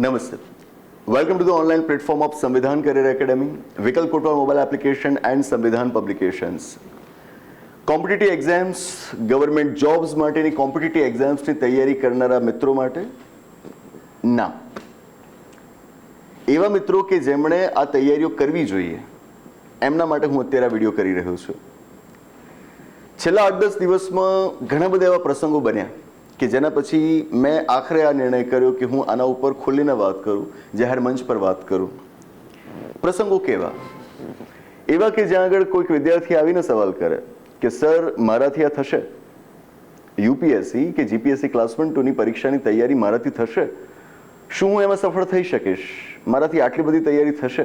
નમસ્તે. Welcome to the online platform of Samvidhan career academy વિકલ્પ કોટવા mobile application and Samvidhan publications competitive exams government jobs માટેની competitive એક્ઝામ્સની તૈયારી કરનારા મિત્રો માટે? ના. એવા મિત્રો કે જેમણે આ તૈયારીઓ કરવી જોઈએ, એમના માટે હું અત્યારે આ વીડિયો કરી રહ્યો છું. છેલ્લા આઠ દસ દિવસમાં ઘણા બધા એવા પ્રસંગો બન્યા. કે જેના પછી મેં આખરે આ નિર્ણય કર્યો કે હું આના ઉપર ખુલ્લીને વાત કરું, જાહેર મંચ પર વાત કરું. પ્રસંગો કેવા? એવા કે જ્યાં આગળ કોઈક વિદ્યાર્થી આવીને સવાલ કરે કે, સર, મારાથી આ થશે? યુપીએસસી કે જીપીએસસી ક્લાસ વન, ટુની પરીક્ષાની તૈયારી મારાથી થશે? શું હું એમાં સફળ થઈ શકીશ? મારાથી આટલી બધી તૈયારી થશે?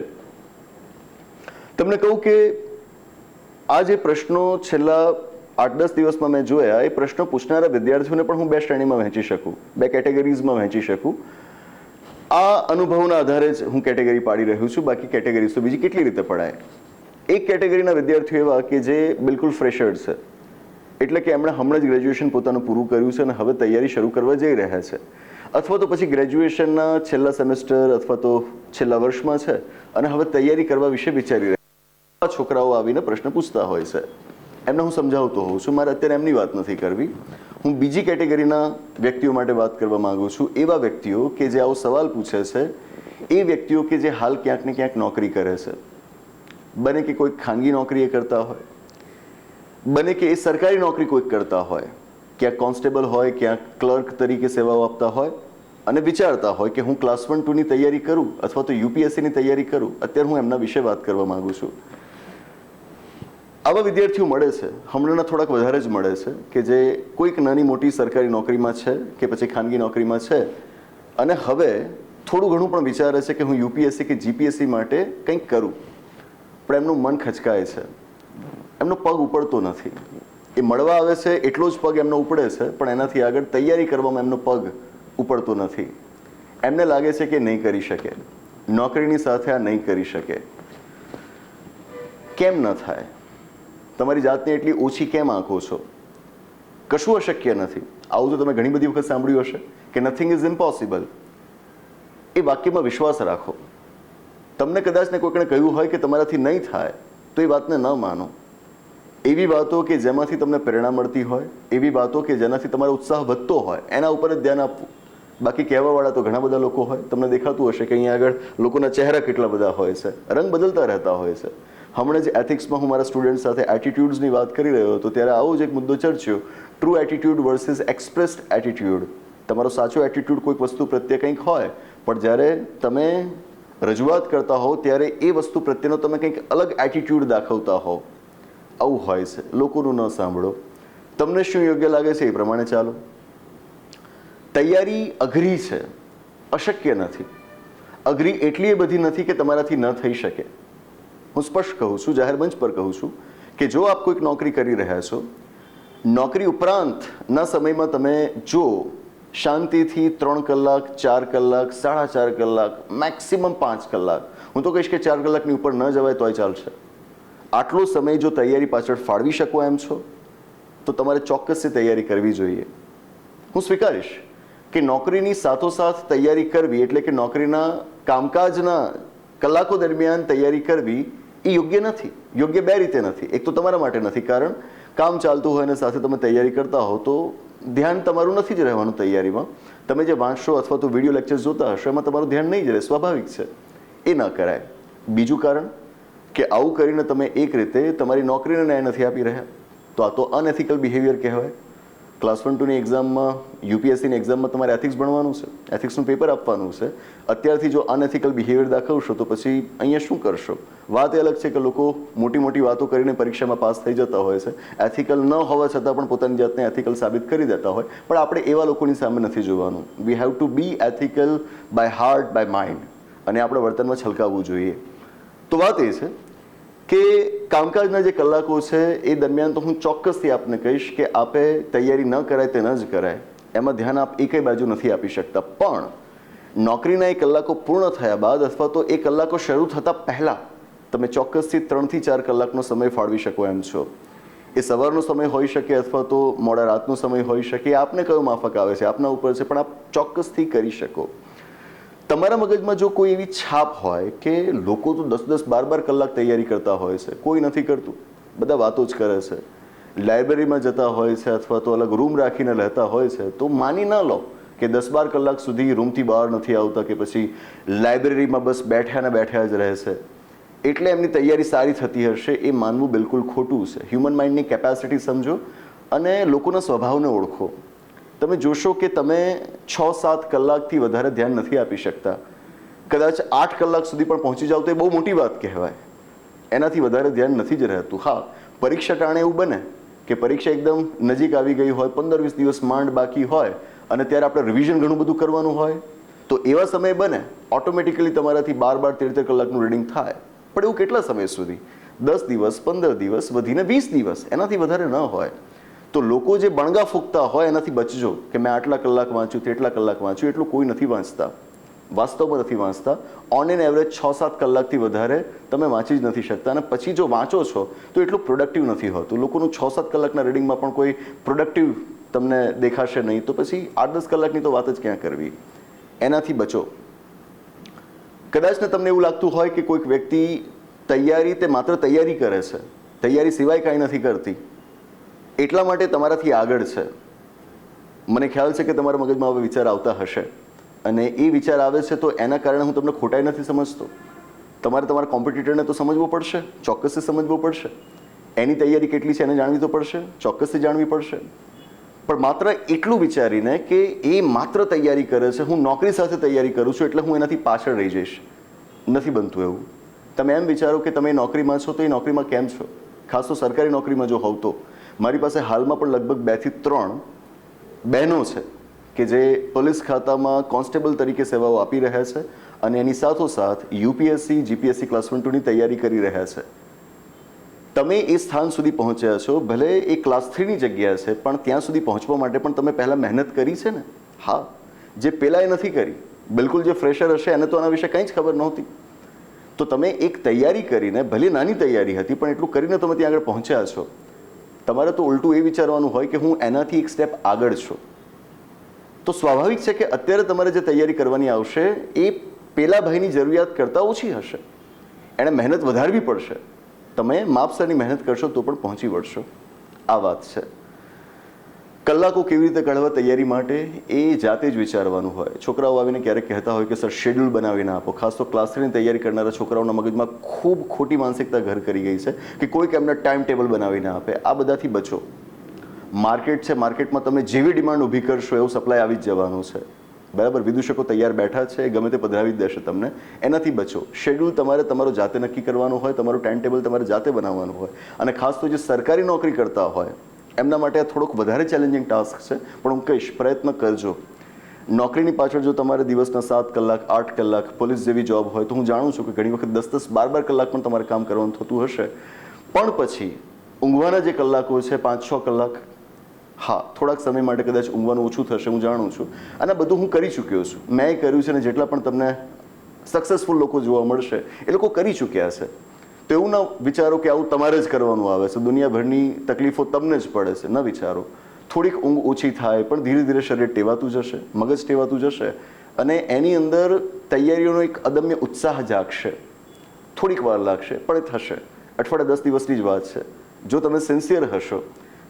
તમને કહું કે આ જે પ્રશ્નો છેલ્લા આઠ દસ દિવસમાં મેં જોયા, એ પ્રશ્નો પૂછનારા વિદ્યાર્થીઓને પણ હું બે શ્રેણીમાં વહેંચી શકું, બે કેટેગરીઝમાં વહેંચી શકું. આ અનુભવના આધારે જ હું કેટેગરી પાડી રહ્યો છું, બાકી કેટેગરીઝ તો બીજી કેટલી રીતે પડાય? એક કેટેગરીના વિદ્યાર્થીઓ એવા કે જે બિલકુલ ફ્રેશર્ડ છે, એટલે કે એમણે હમણાં જ ગ્રેજ્યુએશન પોતાનું પૂરું કર્યું છે અને હવે તૈયારી શરૂ કરવા જઈ રહ્યા છે. અથવા તો પછી ગ્રેજ્યુએશનના છેલ્લા સેમેસ્ટર અથવા તો છેલ્લા વર્ષમાં છે અને હવે તૈયારી કરવા વિશે વિચારી રહ્યા છોકરાઓ આવીને પ્રશ્ન પૂછતા હોય છે. એમને હું સમજાવતો હોઉં છું. મારે અત્યારે એમની વાત નથી કરવી. હું બીજી કેટેગરીના વ્યક્તિઓ માટે વાત કરવા માંગુ છું. એવા વ્યક્તિઓ કે જે આવો સવાલ પૂછે છે, એ વ્યક્તિઓ કે જે હાલ ક્યાંક ને ક્યાંક નોકરી કરે છે. બને કે કોઈક ખાનગી નોકરી એ કરતા હોય, બને કે એ સરકારી નોકરી કોઈક કરતા હોય, ક્યાંક કોન્સ્ટેબલ હોય, ક્યાંક ક્લર્ક તરીકે સેવાઓ આપતા હોય અને વિચારતા હોય કે હું ક્લાસ વન, ટુની તૈયારી કરું અથવા તો યુપીએસસીની તૈયારી કરું. અત્યારે હું એમના વિશે વાત કરવા માગું છું. આવા વિદ્યાર્થીઓ મળે છે. હમણાંના થોડાક વધારે જ મળે છે કે જે કોઈક નાની મોટી સરકારી નોકરીમાં છે કે પછી ખાનગી નોકરીમાં છે. અને હવે થોડું ઘણું પણ વિચારે છે કે હું યુપીએસસી કે જીપીએસસી માટે કંઈક કરું. પણ એમનું મન ખચકાય છે. એમનો પગ ઉપડતો નથી. એ મળવા આવે છે એટલો જ પગ એમનો ઉપડે છે, પણ એનાથી આગળ તૈયારી કરવામાં એમનો પગ ઉપડતો નથી. એમને લાગે છે કે નહીં કરી શકે. નોકરીની સાથે આ નહીં કરી શકે. કેમ ન થાય? તમારી જાતને એટલી ઓછી કેમ આંખો છો? કશું અશક્ય નથી. આવું તો તમે ઘણી બધી વખત સાંભળ્યું હશે કે નથિંગ ઇઝ ઇમ્પોસિબલ એ વાક્યમાં વિશ્વાસ રાખો. તમને કદાચ ને કોઈકણે કહ્યું હોય કે તમારાથી નહીં થાય, તો એ વાતને ન માનો. એવી વાતો કે જેમાંથી તમને પ્રેરણા મળતી હોય, એવી વાતો કે જેનાથી તમારો ઉત્સાહ વધતો હોય, એના ઉપર જ ધ્યાન આપવું. બાકી કહેવાવાળા તો ઘણા બધા લોકો હોય. તમને દેખાતું હશે કે અહીંયા આગળ લોકોના ચહેરા કેટલા બધા હોય છે. રંગ બદલતા રહેતા હોય છે. હમણાં જ એથિક્સમાં હું મારા સ્ટુડન્ટ સાથે એટીટ્યુડ્સની વાત કરી રહ્યો હતો, ત્યારે આવો જ એક મુદ્દો ચર્ચ્યો. True attitude versus expressed attitude તમારો સાચો એટીટ્યુડ કોઈક વસ્તુ પ્રત્યે કંઈક હોય, પણ જ્યારે તમે રજૂઆત કરતા હો ત્યારે એ વસ્તુ પ્રત્યેનો તમે કંઈક અલગ એટીટ્યુડ દાખવતા હો આવું હોય છે. લોકોનું ન સાંભળો. તમને શું યોગ્ય લાગે છે એ પ્રમાણે ચાલો. તૈયારી અઘરી છે. અશક્ય નથી. અઘરી એટલી બધી નથી કે તમારાથી ન થઈ શકે. હું સ્પષ્ટ કહું છું, જાહેર મંચ પર કહું છું કે જો આપ કોઈક નોકરી કરી રહ્યા છો, નોકરી ઉપરાંતના સમયમાં તમે જો શાંતિથી ત્રણ કલાક, ચાર કલાક, સાડા ચાર કલાક મેક્સિમમ પાંચ કલાક, હું તો કહીશ કે ચાર કલાકની ઉપર ન જવાય તોય ચાલશે. આટલો સમય જો તૈયારી પાછળ ફાળવી શકો એમ છો, તો તમારે ચોક્કસથી તૈયારી કરવી જોઈએ. હું સ્વીકારીશ કે નોકરીની સાથોસાથ તૈયારી કરવી એટલે કે નોકરીના કામકાજના કલાકો દરમિયાન તૈયારી કરવી એ યોગ્ય નથી. યોગ્ય બે રીતે નથી. એક તો તમારા માટે નથી, કારણ કામ ચાલતું હોય અને સાથે તમે તૈયારી કરતા હો, તો ધ્યાન તમારું નથી જ રહેવાનું તૈયારીમાં. તમે જે વાંચશો અથવા તો વીડિયો લેક્ચર જોતા હશો, એમાં તમારું ધ્યાન નહીં જ રહે, સ્વાભાવિક છે. એ ન કરાય. બીજું કારણ કે આવું કરીને તમે એક રીતે તમારી નોકરીને ન્યાય નથી આપી રહ્યા. તો આ તો અનએથિકલ બિહેવિયર કહેવાય. ક્લાસ વન ટુની એક્ઝામમાં યુપીએસસીની એક્ઝામમાં તમારે એથિક્સ ભણવાનું છે. એથિક્સનું પેપર આપવાનું છે. અત્યારથી જો અનએથિકલ બિહેવિયર દાખવશો તો પછી અહીંયા શું કરશો? વાત એ અલગ છે કે લોકો મોટી મોટી વાતો કરીને પરીક્ષામાં પાસ થઈ જતા હોય છે. એથિકલ ન હોવા છતાં પણ પોતાની જાતને એથિકલ સાબિત કરી દેતા હોય. પણ આપણે એવા લોકોની સામે નથી જોવાનું. We have to be ethical by heart by mind અને આપણે વર્તનમાં છલકાવવું જોઈએ. તો વાત એ છે કે કામકાજના જે કલાકો છે, એ દરમિયાન તો હું ચોક્કસથી આપને કહીશ કે આપે તૈયારી ન કરાય તે ન જ કરાય. એમાં ધ્યાન આપ એકેય બાજુ નથી આપી શકતા. પણ નોકરીના એ કલાકો પૂર્ણ થયા બાદ અથવા તો એ કલાકો શરૂ થતાં પહેલાં તમે ચોક્કસથી ત્રણથી ચાર કલાકનો સમય ફાળવી શકો એમ છો. એ સવારનો સમય હોઈ શકે અથવા તો મોડા રાતનો સમય હોઈ શકે. આપને કયો માફક આવે છે? આપના ઉપર છે, પણ આપ ચોક્કસથી કરી શકો. તમારા મગજમાં જો કોઈ એવી છાપ હોય કે લોકો તો દસ દસ બાર બાર કલાક તૈયારી કરતા હોય છે, કોઈ નથી કરતું. બધા વાતો જ કરે છે. લાઇબ્રેરીમાં જતા હોય છે અથવા તો અલગ રૂમ રાખીને રહેતા હોય છે, તો માની ન લો કે દસ બાર કલાક સુધી રૂમથી બહાર નથી આવતા કે પછી લાઇબ્રેરીમાં બસ બેઠ્યા ને બેઠ્યા જ રહે છે. એટલે એમની તૈયારી સારી થતી હશે, એ માનવું બિલકુલ ખોટું છે. હ્યુમન માઇન્ડની કેપેસિટી સમજો અને લોકોના સ્વભાવને ઓળખો. તમે જોશો કે તમે છ સાત કલાકથી વધારે ધ્યાન નથી આપી શકતા. કદાચ આઠ કલાક સુધી પણ પહોંચી જાવ તો એ બહુ મોટી વાત કહેવાય. એનાથી વધારે ધ્યાન નથી જ રહેતું. હા, પરીક્ષા ટાણે એવું બને કે પરીક્ષા એકદમ નજીક આવી ગઈ હોય પંદર વીસ દિવસ માંડ બાકી હોય અને ત્યારે આપણે રિવિઝન ઘણું બધું કરવાનું હોય, તો એવા સમયે બને ઓટોમેટિકલી તમારાથી બાર બાર તેર તેર કલાકનું રીડિંગ થાય. પણ એવું કેટલા સમય સુધી? દસ દિવસ, પંદર દિવસ, વધીને વીસ દિવસ, એનાથી વધારે ન હોય. તો લોકો જે બણગા ફૂંકતા હોય એનાથી બચજો કે મેં આટલા કલાક વાંચ્યું, તેટલા કલાક વાંચ્યું, એટલું કોઈ નથી વાંચતા. વાસ્તવમાં નથી વાંચતા. ઓન એન એવરેજ છ સાત કલાકથી વધારે તમે વાંચી જ નથી શકતા. અને પછી જો વાંચો છો, તો એટલું પ્રોડક્ટિવ નથી હોતું. લોકોનું છ સાત કલાકના રીડિંગમાં પણ કોઈ પ્રોડક્ટિવ તમને દેખાશે નહીં. તો પછી આઠ દસ કલાકની તો વાત જ ક્યાં કરવી? એનાથી બચો. કદાચને તમને એવું લાગતું હોય કે કોઈક વ્યક્તિ તૈયારી, તે માત્ર તૈયારી કરે છે. તૈયારી સિવાય કાંઈ નથી કરતી. એટલા માટે તમારાથી આગળ છે. મને ખ્યાલ છે કે તમારા મગજમાં હવે વિચાર આવતા હશે. અને એ વિચાર આવે છે તો એના કારણે હું તમને ખોટાઈ નથી સમજતો. તમારે તમારા કોમ્પિટિટરને તો સમજવું પડશે, ચોક્કસથી સમજવું પડશે. એની તૈયારી કેટલી છે એને જાણવી તો પડશે, ચોક્કસથી જાણવી પડશે. પણ માત્ર એટલું વિચારીને કે એ માત્ર તૈયારી કરે છે, હું નોકરી સાથે તૈયારી કરું છું એટલે હું એનાથી પાછળ રહી જઈશ. નથી બનતું એવું. તમે એમ વિચારો કે તમે નોકરીમાં છો તો એ નોકરીમાં કેમ છો? ખાસ તો સરકારી નોકરીમાં જો હોવ તો. મારી પાસે હાલમાં પણ લગભગ બેથી ત્રણ બહેનો છે કે જે પોલીસ ખાતામાં કોન્સ્ટેબલ તરીકે સેવાઓ આપી રહ્યા છે અને એની સાથોસાથ યુપીએસસી, જીપીએસસી ક્લાસ વન ટુની તૈયારી કરી રહ્યા છે. તમે એ સ્થાન સુધી પહોંચ્યા છો, ભલે એ ક્લાસ થ્રીની જગ્યા છે, પણ ત્યાં સુધી પહોંચવા માટે પણ તમે પહેલાં મહેનત કરી છે ને? હા. જે પેલાએ નથી કરી, બિલકુલ જે ફ્રેશર હશે એને તો આના વિશે કંઈ જ ખબર નહોતી. તો તમે એક તૈયારી કરીને, ભલે નાની તૈયારી હતી, પણ એટલું કરીને તમે ત્યાં આગળ પહોંચ્યા છો. તમારે તો ઉલટું એ વિચારવાનું હોય કે હું એનાથી એક સ્ટેપ આગળ છું. તો સ્વાભાવિક છે કે અત્યારે તમારે જે તૈયારી કરવાની આવશે, એ પેલા ભાઈની જરૂરિયાત કરતાં ઓછી હશે. એણે મહેનત વધારવી પડશે. તમે માપસરની મહેનત કરશો તો પણ પહોંચી વળશો. આ વાત છે. કલાકો કેવી રીતે કાઢવા તૈયારી માટે એ જાતે જ વિચારવાનું હોય. છોકરાઓ આવીને ક્યારેક કહેતા હોય કે, સર શેડ્યુલ બનાવીને આપો. ખાસ તો ક્લાસ થ્રીની તૈયારી કરનારા છોકરાઓના મગજમાં ખૂબ ખોટી માનસિકતા ઘર કરી ગઈ છે કે કોઈક એમને ટાઈમ ટેબલ બનાવીને આપે. આ બધાથી બચો. માર્કેટ છે માર્કેટમાં તમે જેવી ડિમાન્ડ ઊભી કરશો, એવું સપ્લાય આવી જ જવાનું છે. બરાબર? વિદૂષકો તૈયાર બેઠા છે, ગમે તે પધરાવી જ દેશે તમને. એનાથી બચો. શેડ્યુલ તમારે તમારો જાતે નક્કી કરવાનું હોય, તમારું ટાઈમ ટેબલ તમારે જાતે બનાવવાનું હોય. અને ખાસ તો જે સરકારી નોકરી કરતા હોય એમના માટે આ થોડોક વધારે ચેલેન્જિંગ ટાસ્ક છે. પણ હું કહીશ, પ્રયત્ન કરજો. નોકરીની પાછળ જો તમારે દિવસના સાત કલાક, આઠ કલાક પોલીસ જેવી જોબ હોય તો હું જાણું છું કે ઘણી વખત દસ દસ બાર બાર કલાક પણ તમારે કામ કરવાનું થતું હશે. પણ પછી, ઊંઘવાના જે કલાકો છે પાંચ છ કલાક, હા, થોડાક સમય માટે કદાચ ઊંઘવાનું ઓછું થશે, હું જાણું છું. અને બધું હું કરી ચૂક્યો છું. મેં કર્યું છે અને જેટલા પણ તમને સક્સેસફુલ લોકો જોવા મળશે, એ લોકો કરી ચૂક્યા છે. તો એવું ન વિચારો કે આવું તમારે જ કરવાનું આવે છે. દુનિયાભરની તકલીફો તમને જ પડે છે, ન વિચારો. થોડીક ઊંઘ ઓછી થાય, પણ ધીરે ધીરે શરીર ટેવાતું જશે, મગજ ટેવાતું જશે અને એની અંદર તૈયારીઓનો એક અદમ્ય ઉત્સાહ જાગશે. થોડીક વાર લાગશે, પણ એ થશે. અઠવાડિયા દસ દિવસની જ વાત છે. જો તમે સિન્સિયર હશો,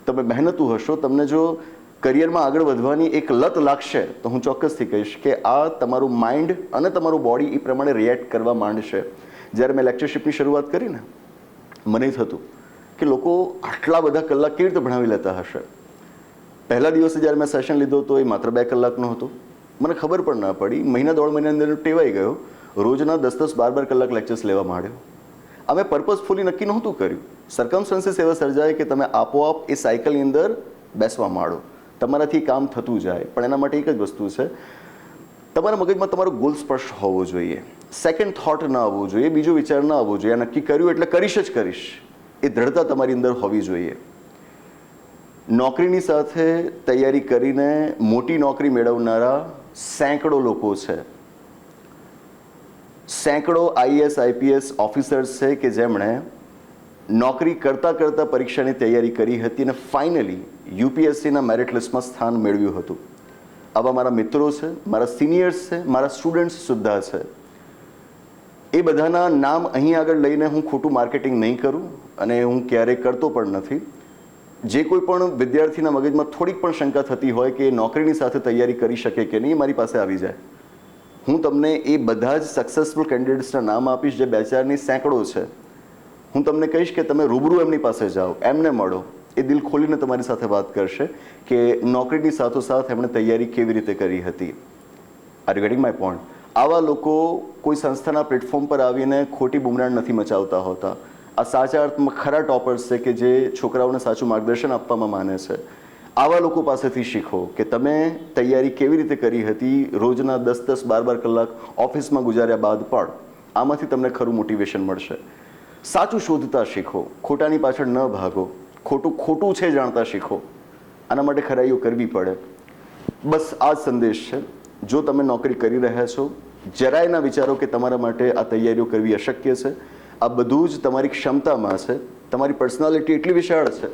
તમે મહેનતુ હશો, તમને જો કરિયરમાં આગળ વધવાની એક લત લાગશે, તો હું ચોક્કસથી કહીશ કે આ તમારું માઇન્ડ અને તમારું બોડી એ પ્રમાણે રિએક્ટ કરવા માંડશે. જ્યારે મેં લેક્ચરશિપની શરૂઆત કરી ને, મને થતું કે લોકો આટલા બધા કલાક કેવી રીતે ભણાવી લેતા હશે? પહેલા દિવસે જ્યારે મેં સેશન લીધો તો એ માત્ર બે કલાકનો હતો. મને ખબર પણ ના પડી. મહિના દોઢ મહિના અંદર ટેવાઈ ગયો. રોજના દસ દસ બાર બાર કલાક લેક્ચર્સ લેવા માંડ્યો. અમે પર્પઝફુલી નક્કી નહોતું કર્યું. સરકમસ્ટન્સીસ એવા સર્જાય કે તમે આપોઆપ એ સાયકલની અંદર બેસવા માંડો. તમારાથી કામ થતું જાય. પણ એના માટે એક જ વસ્તુ છે. તમારા મગજમાં તમારો ગોલ સ્પષ્ટ હોવો જોઈએ. સેકન્ડ થોટ ન આવવો જોઈએ, બીજો વિચાર ન આવવો જોઈએ. નક્કી કર્યું એટલે કરીશ જ કરીશ. એ દ્રઢતા તમારી અંદર હોવી જોઈએ. નોકરીની સાથે તૈયારી કરીને મોટી નોકરી મેળવનારા સેંકડો લોકો છે. સેંકડો આઈએસ આઈપીએસ ઓફિસર્સ છે કે જેમણે નોકરી કરતાં કરતાં પરીક્ષાની તૈયારી કરી હતી અને ફાઇનલી યુપીએસસીના મેરિટ લિસ્ટમાં સ્થાન મેળવ્યું હતું. આવા મારા મિત્રો છે, મારા સિનિયર્સ છે, મારા સ્ટુડન્ટ્સ સુદ્ધા છે. એ બધાના નામ અહીં આગળ લઈને હું ખોટું માર્કેટિંગ નહીં કરું અને હું ક્યારેય કરતો પણ નથી. જે કોઈ પણ વિદ્યાર્થીના મગજમાં થોડીક પણ શંકા થતી હોય કે નોકરીની સાથે તૈયારી કરી શકે કે નહીં મારી પાસે આવી જાય. હું તમને એ બધા જ સક્સેસફુલ કેન્ડિડેટ્સના નામ આપીશ જે બે ચારની સેંકડો છે. હું તમને કહીશ કે તમે રૂબરૂ એમની પાસે જાઓ, એમને મળો. એ દિલ ખોલીને તમારી સાથે વાત કરશે કે નોકરીની સાથોસાથ એમણે તૈયારી કેવી રીતે કરી હતી. આર ગેટિંગ માય પોઈન્ટ આવા લોકો કોઈ સંસ્થાના પ્લેટફોર્મ પર આવીને ખોટી બુમરાણ નથી મચાવતા હોતા. આ સાચા અર્થમાં ખરા ટોપર્સ છે કે જે છોકરાઓને સાચું માર્ગદર્શન આપવામાં માને છે. આવા લોકો પાસેથી શીખો કે તમે તૈયારી કેવી રીતે કરી હતી રોજના દસ દસ બાર બાર કલાક ઓફિસમાં ગુજાર્યા બાદ પણ. આમાંથી તમને ખરું મોટિવેશન મળશે. સાચું શોધતા શીખો, ખોટાની પાછળ ન ભાગો. ખોટું ખોટું છે જાણતા શીખો. આના માટે ખરાઈઓ કરવી પડે. બસ આ સંદેશ છે. જો તમે નોકરી કરી રહ્યા છો, જરાય ના વિચારો કે તમારા માટે આ તૈયારીઓ કરવી અશક્ય છે. આ બધું જ તમારી ક્ષમતામાં છે. તમારી પર્સનાલિટી એટલી વિશાળ છે.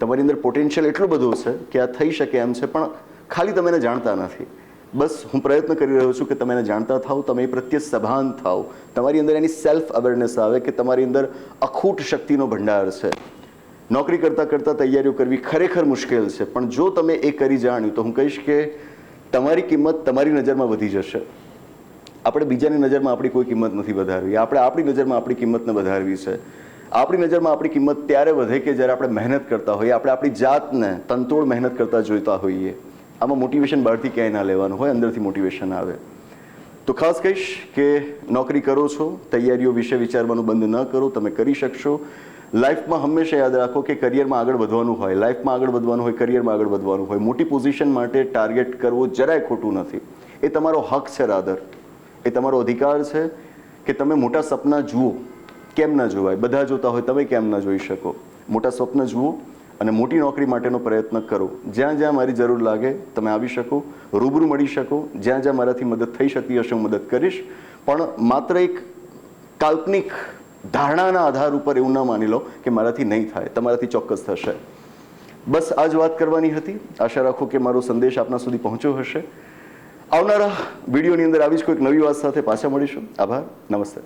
તમારી અંદર પોટેન્શિયલ એટલું બધું છે કે આ થઈ શકે એમ છે, પણ ખાલી તમે એને જાણતા નથી. બસ હું પ્રયત્ન કરી રહ્યો છું કે તમે એને જાણતા થાઓ તમે એ પ્રત્યે સભાન થાઓ તમારી અંદર એની સેલ્ફ અવેરનેસ આવે કે તમારી અંદર અખૂટ શક્તિનો ભંડાર છે. નોકરી કરતાં કરતાં તૈયારીઓ કરવી ખરેખર મુશ્કેલ છે. પણ જો તમે એ કરી જાણ્યું, તો હું કહીશ કે તમારી કિંમત તમારી નજરમાં વધી જશે. આપણે બીજાની નજરમાં આપણી કોઈ કિંમત નથી વધારવી. આપણે આપણી નજરમાં આપણી કિંમતને વધારવી છે. આપણી નજરમાં આપણી કિંમત ત્યારે વધે કે જ્યારે આપણે મહેનત કરતા હોઈએ. આપણે આપણી જાતને તનતોડ મહેનત કરતા જોઈતા હોઈએ. આમાં મોટિવેશન બહારથી ક્યાંય ના લેવાનું હોય, અંદરથી મોટિવેશન આવે. તો ખાસ કહીશ કે નોકરી કરો છો, તૈયારીઓ વિશે વિચારવાનું બંધ ન કરો, તમે કરી શકશો. લાઈફમાં હંમેશા યાદ રાખો કે કરિયરમાં આગળ વધવાનું હોય. લાઈફમાં આગળ વધવાનું હોય કરિયરમાં આગળ વધવાનું હોય. મોટી પોઝિશન માટે ટાર્ગેટ કરવો જરાય ખોટું નથી. એ તમારો હક છે રાદર એ તમારો અધિકાર છે કે તમે મોટા સપના જુઓ. કેમ ના જોવાય? બધા જોતા હોય, તમે કેમ ના જોઈ શકો? મોટા સ્વપ્ન જુઓ અને મોટી નોકરી માટેનો પ્રયત્ન કરો. જ્યાં જ્યાં મારી જરૂર લાગે, તમે આવી શકો. રૂબરૂ મળી શકો. જ્યાં જ્યાં મારાથી મદદ થઈ શકતી હશે હું મદદ કરીશ. પણ માત્ર એક કાલ્પનિક ધારણાના આધાર ઉપર એવું ન માની લો કે મારાથી નહીં થાય, તમારાથી ચોક્કસ થશે. બસ આ જ વાત કરવાની હતી. આશા રાખો કે મારો સંદેશ આપના સુધી પહોંચ્યો હશે. આવનારા વિડીયોની અંદર આવી જ કોઈક નવી વાત સાથે પાછા મળીશું. આભાર. નમસ્તે.